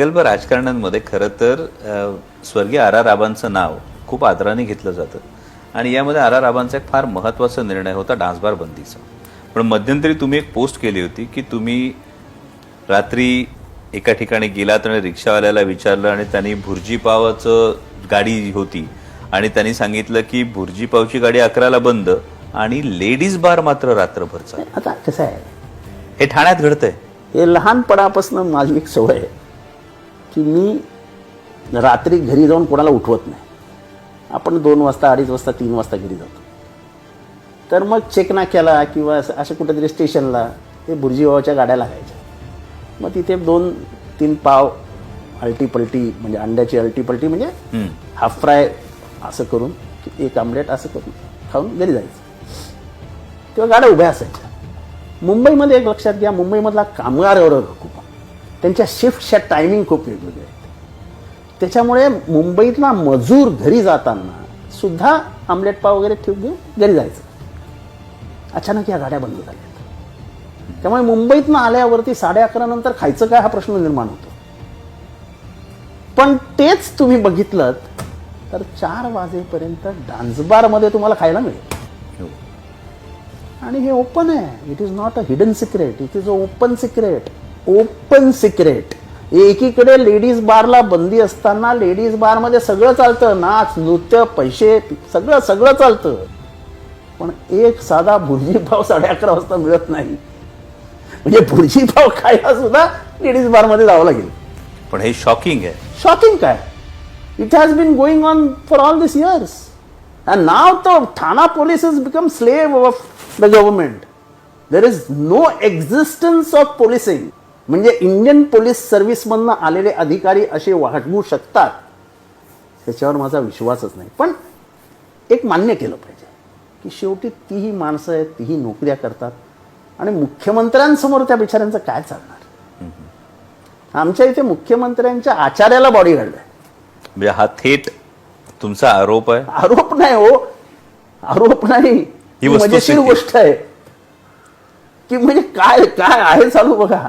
प्रगल्भ राजकारण्यांमध्ये खरं तर स्वर्गीय आर आर राबांचं नाव खूप आदराने घेतलं जातं. आणि यामध्ये आर आर राबांचा एक फार महत्त्वाचा निर्णय होता डान्सबार बंदीचा. पण मध्यंतरी तुम्ही एक पोस्ट केली होती की तुम्ही रात्री एका ठिकाणी गेलात आणि रिक्षावाल्याला विचारलं आणि त्यांनी भुर्जी पावाचं गाडी होती आणि त्यांनी सांगितलं की भुर्जी पावची गाडी अकराला बंद आणि लेडीज बार मात्र रात्रभर चालू. आता कसं आहे? हे ठाण्यात घडतंय. हे लहानपणापासून माझी एक सवय आहे. की मी रात्री घरी जाऊन कोणाला उठवत नाही. आपण दोन वाजता अडीच वाजता तीन वाजता घरी जातो. तर मग चेक नाक्याला किंवा असं असं कुठेतरी स्टेशनला ते बुर्जीबाबाच्या गाड्या लागायच्या. मग तिथे दोन तीन पाव अल्टी पलटी म्हणजे अंड्याची अल्टी पलटी म्हणजे. हाफ फ्राय असं करून की एक आमलेट असं करून खाऊन घरी जायचं. तेव्हा गाड्या उभ्या असायच्या. मुंबईमध्ये एक लक्षात घ्या मुंबईमधला कामगार वर्ग खूप त्यांच्या शिफ्टच्या टायमिंग खूप वेगवेगळे आहेत. त्याच्यामुळे मुंबईतला मजूर घरी जाताना सुद्धा आमलेट पाव वगैरे ठेवून घेऊन घरी जायचं. अचानक या गाड्या बंद झाल्या. त्यामुळे मुंबईतनं आल्यावरती साडे अकरा नंतर खायचं काय हा प्रश्न निर्माण होतो. पण तेच तुम्ही बघितलं तर चार वाजेपर्यंत डान्सबारमध्ये तुम्हाला खायला मिळेल. हो. आणि हे ओपन आहे. It is not a hidden secret it is a open secret open secret. एकीकडे लेडीज बारला बंदी असताना लेडीज बारमध्ये सगळं चालतं नाच नृत्य पैसे सगळं सगळं चालतं. पण एक साधा भुर्जी पाव साडे अकरा वाजता मिळत नाही. म्हणजे भुर्जी पाव खायला सुद्धा लेडीज बारमध्ये जावं लागेल. पण हे शॉकिंग आहे. शॉकिंग काय? It has been going on for all this years and now the Thana police is become slave of the government there is no existence of policing म्हणजे इंडियन पोलीस सर्व्हिसमधनं आलेले अधिकारी असे वागवू शकतात त्याच्यावर माझा विश्वासच नाही. पण एक मान्य केलं पाहिजे की शेवटी तीही माणसं आहेत तीही नोकऱ्या करतात आणि मुख्यमंत्र्यांसमोर त्या बिचाऱ्यांचं काय चालणार? आमच्या इथे मुख्यमंत्र्यांच्या आचार्याला बॉडी आहे. म्हणजे हा थेट तुमचा आरोप आहे? आरोप नाही हो. आरोप नाही. ही. मजेशीर गोष्ट आहे. की म्हणजे काय काय आहे चालू बघा.